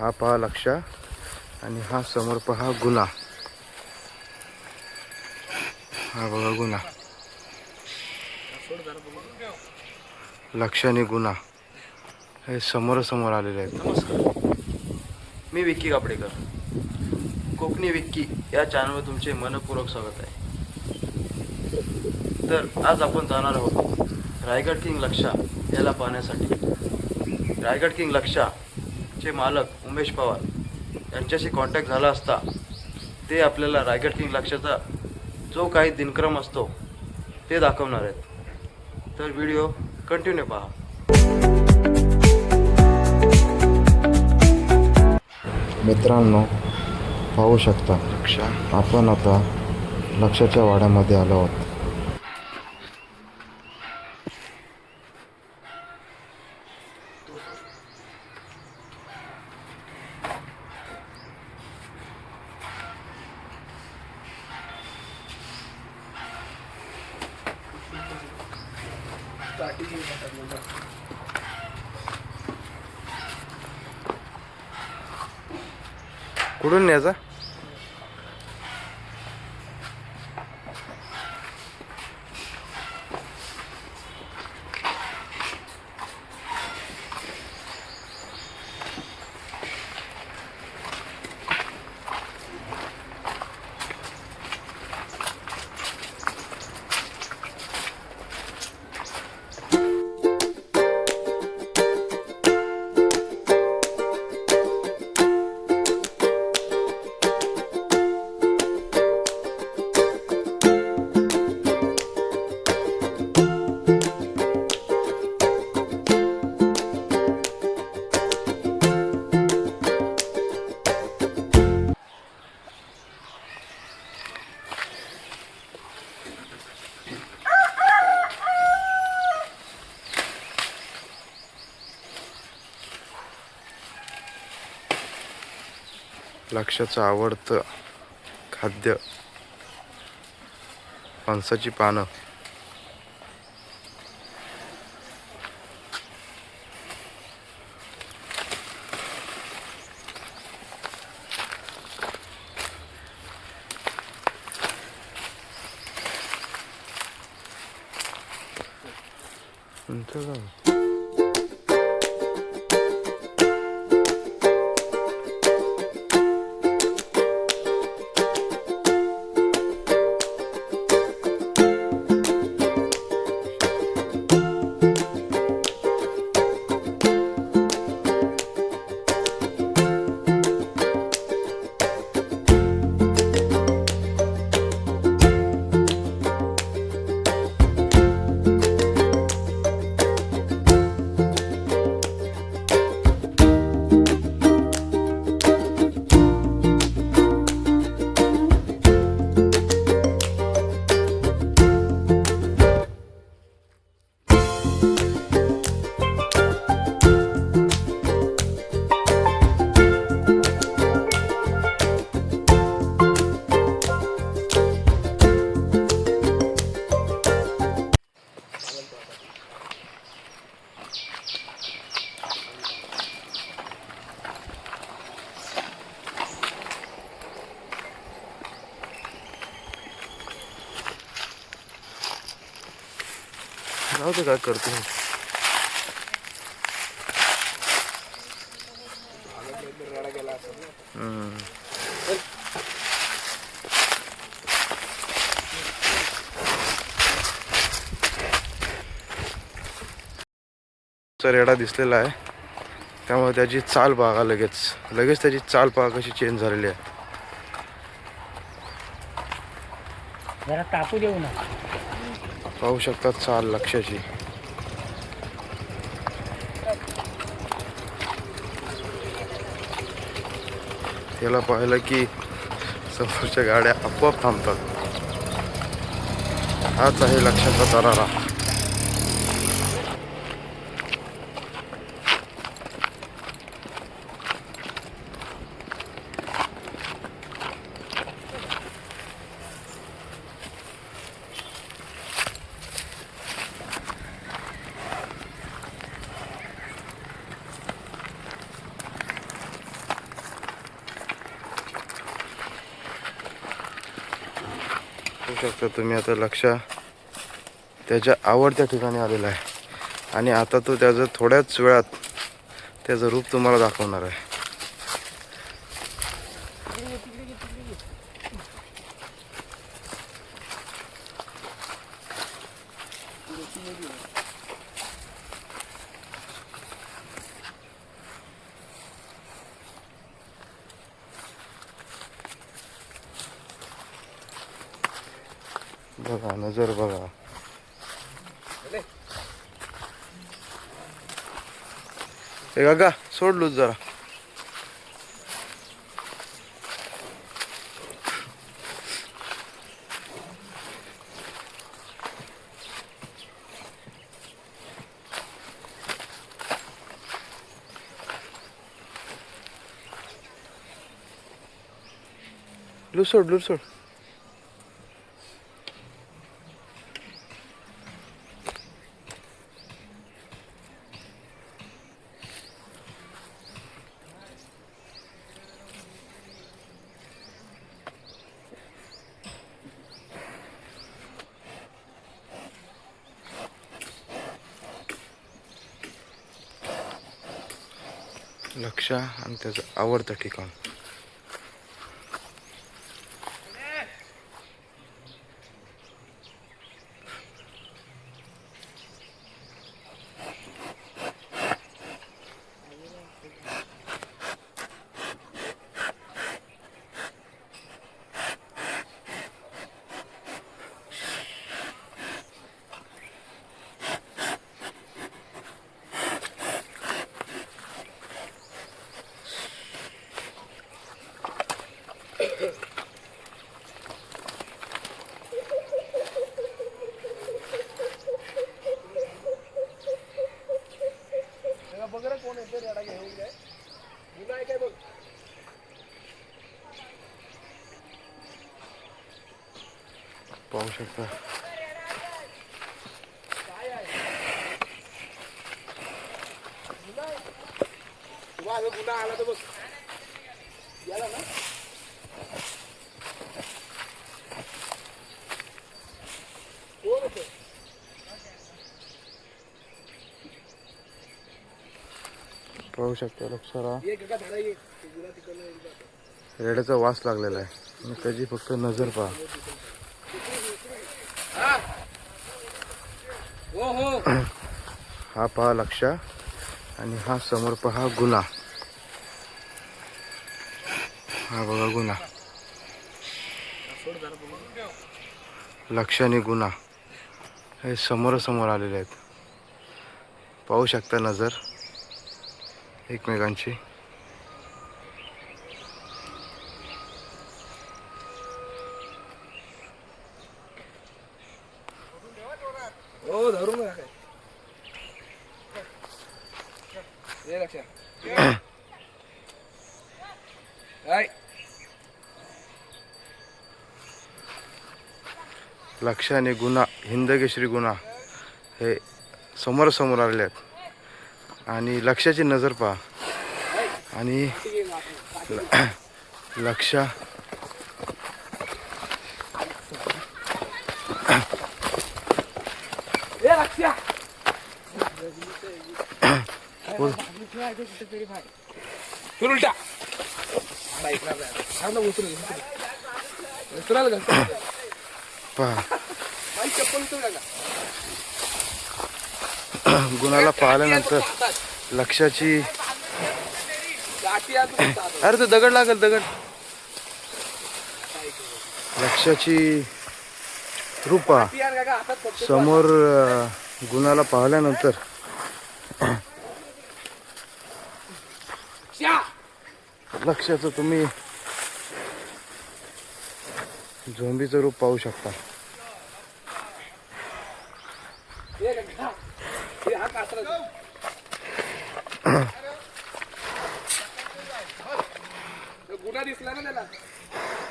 हा पहा लक्ष. आणि हा समोर पहा गुन्हा. हा बघा गुन्हा. लक्षाने आणि गुन्हा. हे समोरासमोर आलेले आहेत. नमस्कार. मी विक्की कापडेकर. कोकणी विक्की या चॅनलवर तुमचे मनपूर्वक स्वागत आहे. तर आज आपण जाणार आहोत रायगड किंग लक्षा याला पाहण्यासाठी. रायगड किंग लक्षा चे मालक उमेश पवार यांच्याशी कॉन्टॅक्ट झाला असता ते आपल्याला रायगड किंग लक्षाचा जो काही दिनक्रम असतो ते दाखवणार आहेत. तर व्हिडिओ कंटिन्यू पहा. मित्रांनो पाहू शकता आपण आता लक्षाच्या वाड्यामध्ये आलो आहोत. कुठून न्यायचा? लक्षाचं आवडतं खाद्य. फणसाची पानं. इथं जाऊ. दे काय करतो? मी रेडा दिसलेला आहे. त्यामुळे त्याची चाल बघा लगेच. लगेच त्याची चाल पहा कशी चेंज झालेली आहे. जरा टाकू देऊ ना. पाहू शकतात चाल लक्षाची. त्याला पाहिलं की समोरच्या गाड्या आपोआप थांबतात. हाच आहे लक्षाचा दरारा शकता तुम्ही आता लक्ष. त्याच्या आवडत्या ठिकाणी आलेला आहे. आणि आता तो त्याचं थोड्याच वेळात त्याचं रूप तुम्हाला दाखवणार आहे. बघा नजर बघा. हे काका सोड जरा. लुसोड सोड. लक्ष आणि त्याचं आवडतं ठिकाण. पाहू शकता पाहू शकता लक्ष राहा रेड्याचा वास लागलेला आहे. त्याची फक्त नजर पहा. हा पहा लक्ष. आणि हा समोर पहा गुन्हा. हा बघा गुन्हा. लक्ष आणि गुन्हा. हे समोरासमोर आलेले आहेत. पाहू शकता नजर एकमेकांची हो धरून नका ये लक्षात काय लक्ष आणि गुन्हा हिंदकेसरी गुन्हा हे समोरासमोर आलेले आहेत. आणि लक्षाची नजर पहा. आणि लक्ष. उलटा. पहा. चप्पल उतरू गुन्हाला पाहिल्यानंतर लक्षाची अरे तो दगड लागेल दगड. लक्षाची रूप समोर गुन्हाला पाहिल्यानंतर लक्षाचं तुम्ही झोंबीचं रूप पाहू शकता ये काका ये हा कासरा गुन्हा दिसला ना त्याला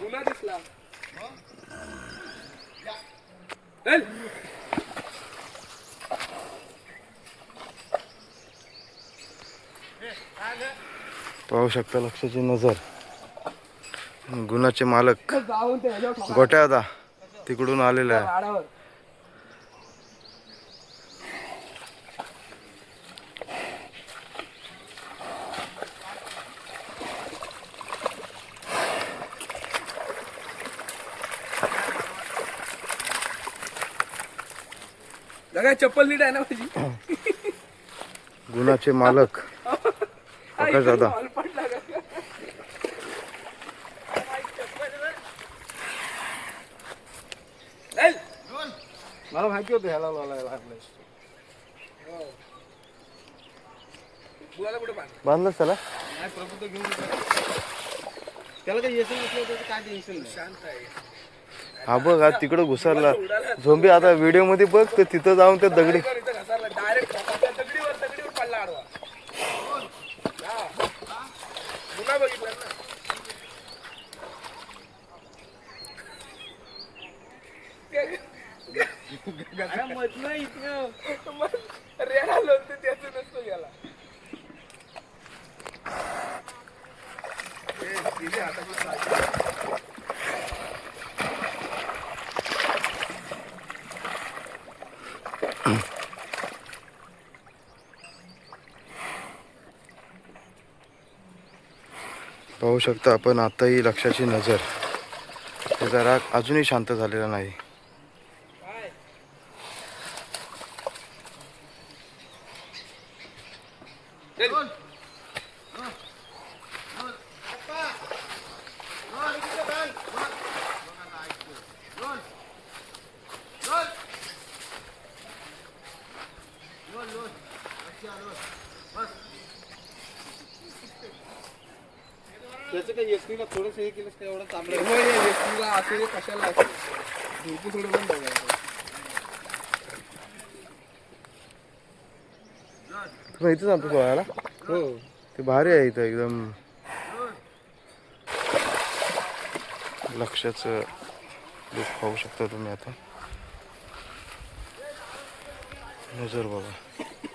गुन्हा दिसला चल पाहू शकता लक्षाची नजर. गुन्हाचे मालक. जाऊन ते ह्याच्यावर ठोका. गोट्या आता तिकडून आलेला आहे. चप्पल नीट आहे ना माझी? गुणाचे मालक. प्रकाश दादा मला माहिती होतं ह्याला बांधलंच त्याला. त्याला काही येसन नसलं त्याचं काय टेन्शन नाही. शांत आहे. हा बघ आज तिकडं घुसरला. झोंबी आता व्हिडिओमध्ये बघ तर तिथं जाऊन त्या दगडी इथं घसारला डायरेक्ट दगडीवर दगडीवर पडला आडवा हा. मुला बघितलं ना रेड त्याचं नसतं गेला. पाहू शकता आपण आताही लक्षाची नजर. त्याचा राग अजूनही शांत झालेला नाही. त्याचं काही एसटीला थोडंसं हे केलं एवढं चांगलं? हे असेल कशाला? असेल झोपू थोडं पण बघायचं. तुम्ही इथं सांगतो पोहायला हो. ते भारी आहे इथं एकदम. लक्षाचं दुःख पाहू शकता तुम्ही आता नजर बाबा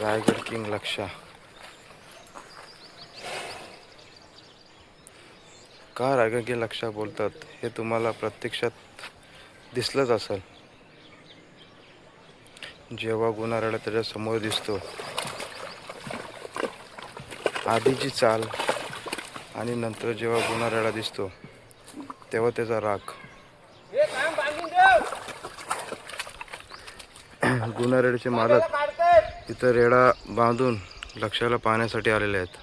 रायगड किंग लक्षा. का रायगड किंग लक्षा बोलतात? हे तुम्हाला प्रत्यक्षात दिसलंच असेल. जेव्हा गुन्हाराडा त्याच्यासमोर दिसतो. आधीची चाल आणि नंतर जेव्हा गुन्हाराडा दिसतो तेव्हा त्याचा राग. गुन्हारेडचे मालक इथं रेडा बांधून लक्षाला पाहण्यासाठी आलेले आहेत.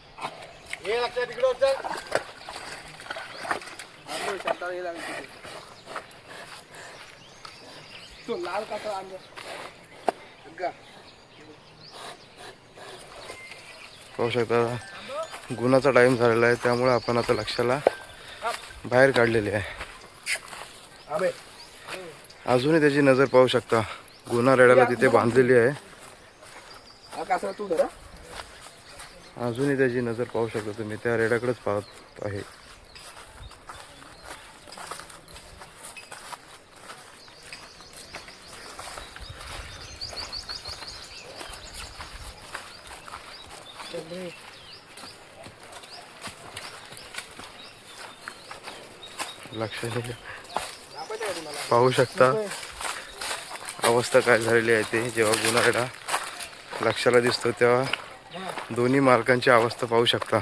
पाहू शकता गुन्हाचा टाईम झालेला आहे त्यामुळे आपण आता लक्षाला बाहेर काढलेली आहे. अजूनही त्याची नजर पाहू शकता गुन्हा रेड्याला तिथे बांधलेली आहे. कासरा तू धरा अजूनही त्याची नजर पाहू शकता तुम्ही. त्या रेड्याकडेच पाहत आहे. लक्ष पाहू शकता. अवस्था काय झालेली आहे ते. जेव्हा गुन्हारेडा लक्षाला दिसतो तेव्हा दोन्ही मालकांची अवस्था पाहू शकता.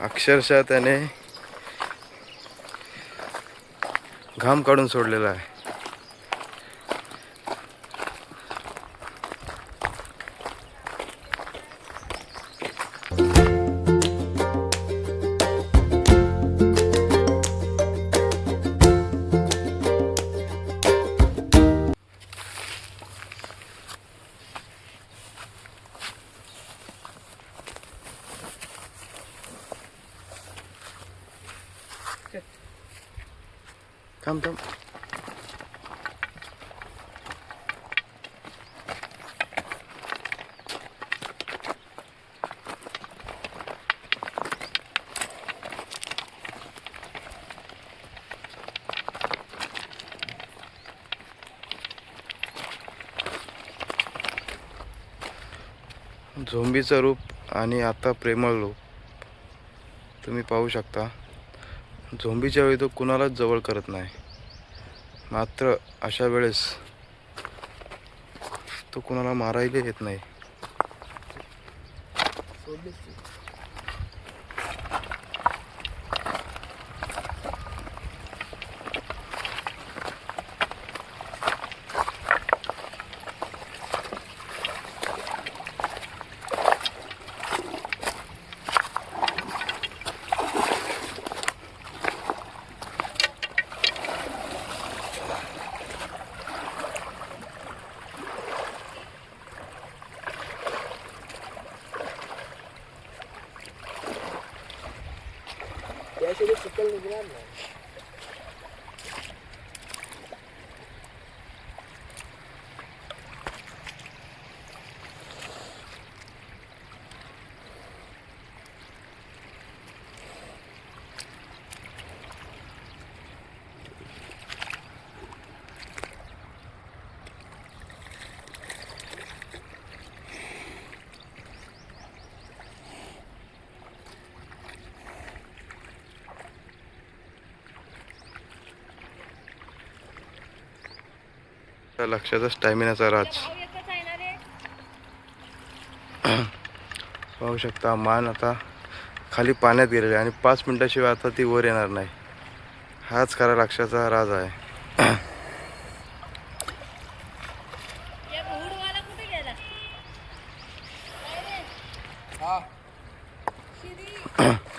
अक्षरशः त्याने घाम काढून सोडलेला आहे. थांब थांब झोंबीचं रूप आणि आता प्रेमळ रूप. तुम्ही पाहू शकता. झोंबीच्या वेळी तो कुणालाच जवळ करत नाही. मात्र अशा वेळेस तो कुणाला मारायला येत नाही. त्या लक्षाचा स्टॅमिनाचा राज. पाहू शकता मान आता खाली पाण्यात गेलेली आहे आणि पाच मिनिटाशिवाय आता ती वर येणार नाही. हाच खरा लक्षाचा राज आहे.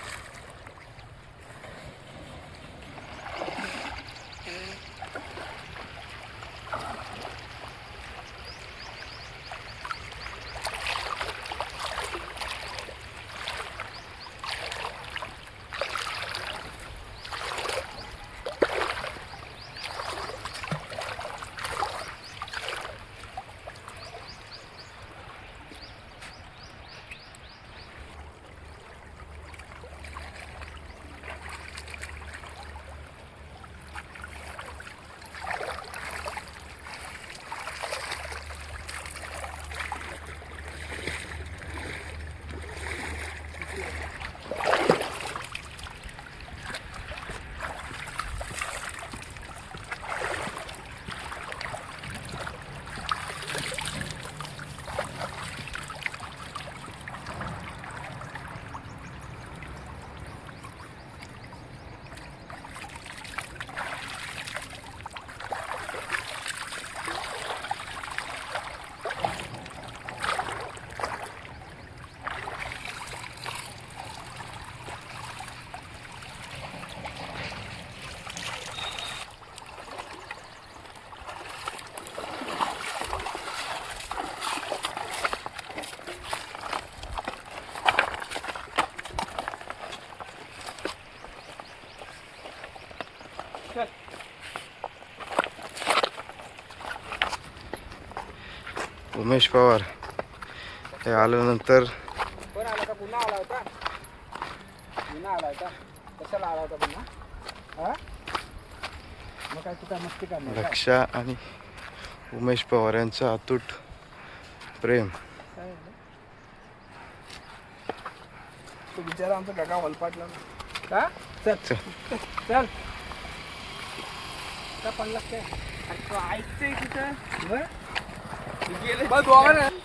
काय मस्ती करणार काय? रक्षा आणि उमेश पवार यांचं अतूट प्रेम. बिचारा आमचा काका वलपाटला का चल. चल. चल. का पडला काय? ऐकतोय तिथं बरं गेले बस